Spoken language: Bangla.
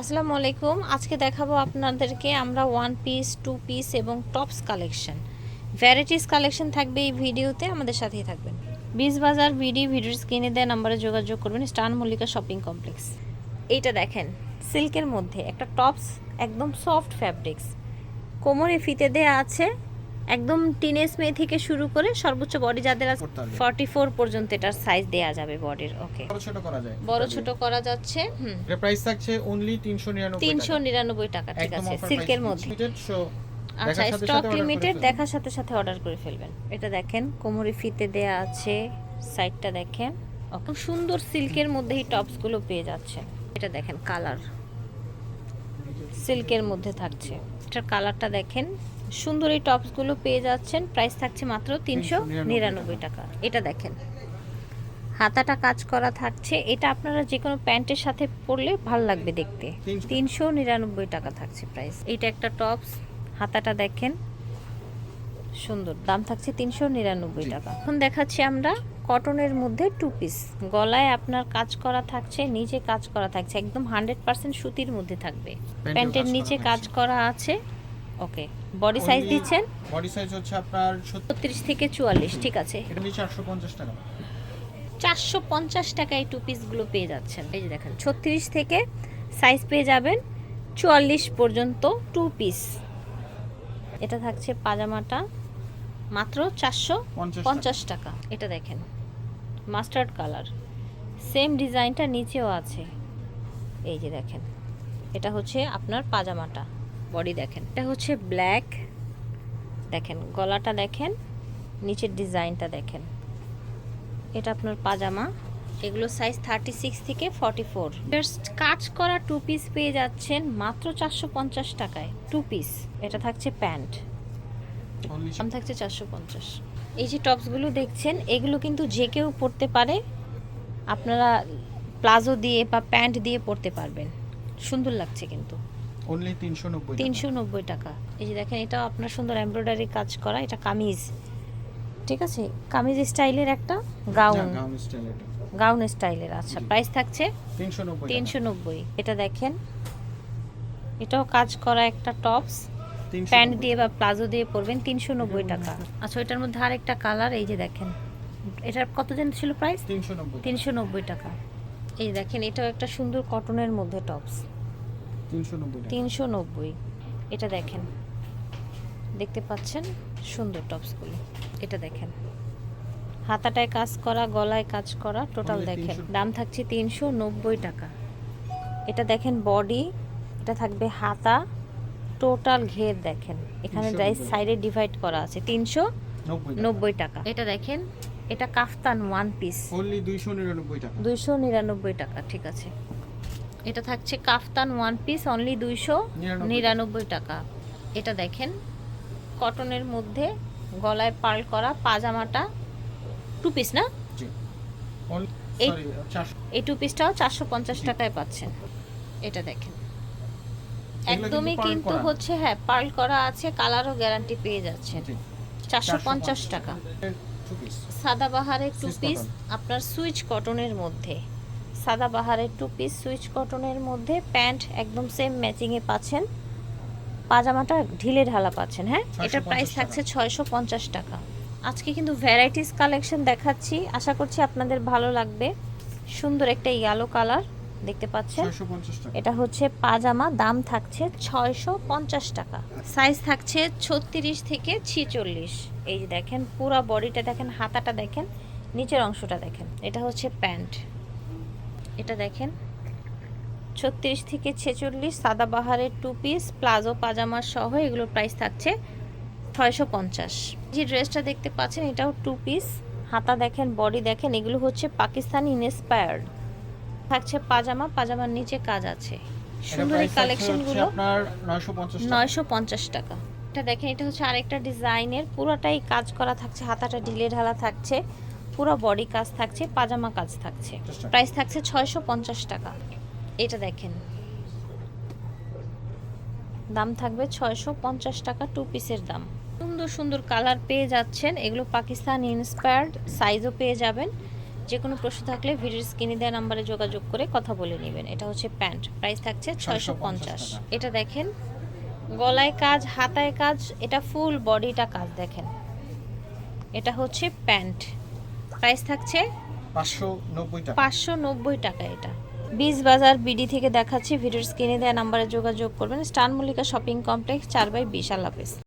আসসালামু আলাইকুম। আজকে দেখাবো আপনাদেরকে আমরা ওয়ান পিস টু পিস এবং টপস কালেকশন ভ্যারাইটিস কালেকশন থাকবে এই ভিডিওতে, আমাদের সাথেই থাকবেন। বিজ বাজার ভিডি ভিডিওস স্ক্রিনে দেওয়া নাম্বারে যোগাযোগ করবেন স্টান মল্লিকা শপিং কমপ্লেক্স এইটা দেখেন সিল্কের মধ্যে একটা টপস একদম সফট ফ্যাব্রিক্স কোমরে ফিতে দেয়া আছে একদম টিনেজ মেয়ে থেকে শুরু করে সর্বোচ্চ বডি যাদের আছে। ফর্টি ফোর পর্যন্ত এটার সাইজ দেয়া যাবে বডির ওকে বড় ছোট করা যায়। বড় ছোট করা যাচ্ছে হুম। এর প্রাইস থাকছে অনলি 399 তিনশো নিরানব্বই টাকা ঠিক আছে সিল্কের মধ্যে। আচ্ছা স্টক লিমিটেড দেখার সাথে সাথে অর্ডার করে ফেলবেন। এটা দেখেন কোমরে ফিতে দেয়া আছে সাইডটা দেখেন। খুব সুন্দর সিল্কের মধ্যে এই টপসগুলো পেয়ে যাচ্ছে। এটা দেখেন কালার সিল্কের মধ্যে থাকছে। এটার কালারটা দেখেন সুন্দর এই টপসগুলো পেয়ে যাচ্ছেন। প্রাইস থাকছে মাত্র তিনশো নিরানব্বই টাকা। এটা দেখেন। হাতাটা কাজ করা থাকছে। এটা আপনারা যে কোনো প্যান্টের সাথে পরলে ভালো লাগবে দেখতে। তিনশো। নিরানব্বই টাকা থাকছে প্রাইস। এটা একটা টপস। হাতাটা দেখেন। সুন্দর। দাম থাকছে তিনশো নিরানব্বই টাকা। এখন দেখাচ্ছি আমরা কটনের মধ্যে টু পিস গলায় আপনার কাজ করা থাকছে নিচে কাজ করা থাকছে। একদম হান্ড্রেড পার্সেন্ট সুতির মধ্যে থাকবে। প্যান্টের নিচে কাজ করা আছে। ওকে। বডি সাইজ দিচ্ছেন? বডি সাইজ হচ্ছে আপনার 70 ছত্রিশ থেকে চুয়াল্লিশ ঠিক আছে। এটা নিচে 850 টাকা। চারশো পঞ্চাশ টাকায় টু পিসগুলো পেয়ে যাচ্ছেন। এই যে দেখেন ছত্রিশ থেকে সাইজ পেয়ে যাবেন চুয়াল্লিশ পর্যন্ত টু পিস এটা থাকছে পাজামাটা মাত্র চারশো পঞ্চাশ টাকা। এটা দেখেন মাস্টার্ড কালার সেম ডিজাইনটা নিচেও আছে। এই যে দেখেন এটা হচ্ছে আপনার পাজামাটা। বডি দেখেন। এটা হচ্ছে ব্ল্যাক। দেখেন গলাটা দেখেন নিচের ডিজাইনটা দেখেন। এটা আপনার পাজামা। এগুলো সাইজ থার্টি সিক্স থেকে ফর্টি ফোর কাজ করা টু পিস পেয়ে যাচ্ছেন মাত্র চারশো পঞ্চাশ টাকায়। টু পিস এটা থাকছে প্যান্ট। দাম থাকছে চারশো পঞ্চাশ। এই যে টপসগুলো দেখছেন এগুলো কিন্তু যে কেউ পরতে পারে। আপনারা প্লাজো দিয়ে বা প্যান্ট দিয়ে পরতে পারবেন। সুন্দর লাগছে কিন্তু। Only 390 টাকা। তিনশো নব্বই টাকা। এই যে দেখেন এটা আপনার সুন্দর এমব্রয়ডারি কাজ করা এটা কামিজ। ঠিক আছে? কামিজ স্টাইলের একটা গাউন। গাউন স্টাইলের আচ্ছা। প্রাইস থাকছে? 390 টাকা। তিনশো নব্বই। এটা দেখেন এটাও কাজ করা একটা টপস প্যান্ট দিয়ে বা প্লাজো দিয়ে পরবেন তিনশো নব্বই টাকা। আচ্ছা এটার মধ্যে আর একটা কালার এই যে দেখেন। এটার কত ছিল প্রাইস 390 টাকা। তিনশো নব্বই টাকা। এই দেখেন এটাও একটা সুন্দর কটনের মধ্যে টপস 390। তিনশো নব্বই এটা দেখেন। দেখতে পাচ্ছেন? সুন্দর টপসগুলো এটা দেখেন। হাতাটায় কাজ করা গলায় কাজ করা টোটাল দেখেন। দাম থাকছে তিনশো নব্বই টাকা। এটা দেখেন বডি এটা থাকবে হাতা। টোটাল ঘের দেখেন। এখানে 390 রাইস সাইডে ডিভাইড করা আছে। তিনশো নব্বই টাকা। এটা দেখেন। এটা কাফতান ওয়ান পিস only 299 টাকা। দুইশো নিরানব্বই টাকা ঠিক আছে। এটা থাকছে কাফতান ওয়ান পিস অনলি দুইশো নিরানব্বই টাকা। এটা দেখেন কটনের মধ্যে গলায় পার্ল করা পাজামাটা টু পিস না? এই- এই টু পিসটাও চারশো পঞ্চাশ টাকায় পাচ্ছেন। এটা দেখেন। একদমই কিন্তু হচ্ছে হ্যাঁ পার্ল করা আছে কালারও গ্যারান্টি পেয়ে যাচ্ছেন। চারশো পঞ্চাশ টাকা। সাদাবাহারের টু পিস আপনার সুইচ কটনের মধ্যে। সাদাবাহারের টু পিস সুইচ কটনের মধ্যে প্যান্ট একদম সেম ম্যাচিংয়ে পাচ্ছেন। পাজামাটা ঢিলে ঢালা পাচ্ছেন হ্যাঁ? এটার প্রাইস থাকছে ছয়শো পঞ্চাশ টাকা। আজকে কিন্তু ভ্যারাইটিস কালেকশন দেখাচ্ছি। আশা করছি আপনাদের ভালো লাগবে। সুন্দর একটা ইয়েলো কালার দেখতে পাচ্ছেন? 650 টাকা। এটা হচ্ছে পাজামা দাম থাকছে ছয়শো পঞ্চাশ টাকা। সাইজ থাকছে ছত্রিশ থেকে ছিচল্লিশ। এই যে দেখেন পুরো বডিটা দেখেন হাতাটা দেখেন নিচের অংশটা দেখেন। এটা হচ্ছে প্যান্ট এটা দেখেন। ছত্রিশ থেকে ছেচল্লিশ সাদাবাহারের টু পিস প্লাজো পাজামা সহ এগুলোর প্রাইস থাকছে ছয়শো পঞ্চাশ। যে ড্রেসটা দেখতে পাচ্ছেন এটাও টু পিস হাতা দেখেন বডি দেখেন এগুলো হচ্ছে পাকিস্তানি ইনস্পায়ার্ড থাকছে পাজামা পাজামার নিচে কাজ আছে। সুন্দর এই কালেকশনগুলো আপনার 950 টাকা। নয়শো পঞ্চাশ টাকা। এটা দেখেন এটা হচ্ছে আরেকটা ডিজাইনের পুরোটাই কাজ করা থাকছে হাতাটা ঢিলে ঢালা থাকছে। পুরো বডি কাজ থাকছে পাজামা কাজ থাকছে। প্রাইস থাকছে ছয়শো পঞ্চাশ টাকা। এটা দেখেন। দাম থাকবে ছয়শো পঞ্চাশ টাকা টু পিসের দাম। সুন্দর সুন্দর কালার পেয়ে যাচ্ছেন। এগুলো পাকিস্তান ইন্সপায়ার্ড সাইজও পেয়ে যাবেন। যে কোনো প্রশ্ন থাকলে ভিডিওর স্ক্রিনে দেওয়া নাম্বারে যোগাযোগ করে কথা বলে নেবেন। এটা হচ্ছে প্যান্ট। প্রাইস থাকছে ছয়শো পঞ্চাশ। এটা দেখেন। গলায় কাজ হাতায় কাজ এটা ফুল বডিটা কাজ দেখেন। এটা হচ্ছে প্যান্ট। প্রাইস থাকছে পাঁচশো নব্বই টাকা। পাঁচশো নব্বই টাকা এটা। বীজ বাজার বিডি থেকে দেখাচ্ছি ভিডিওর স্ক্রিনে দেওয়া নাম্বারে যোগাযোগ করবেন। স্টান মল্লিকা শপিং কমপ্লেক্স চার বাই বিশাল হাফেজ।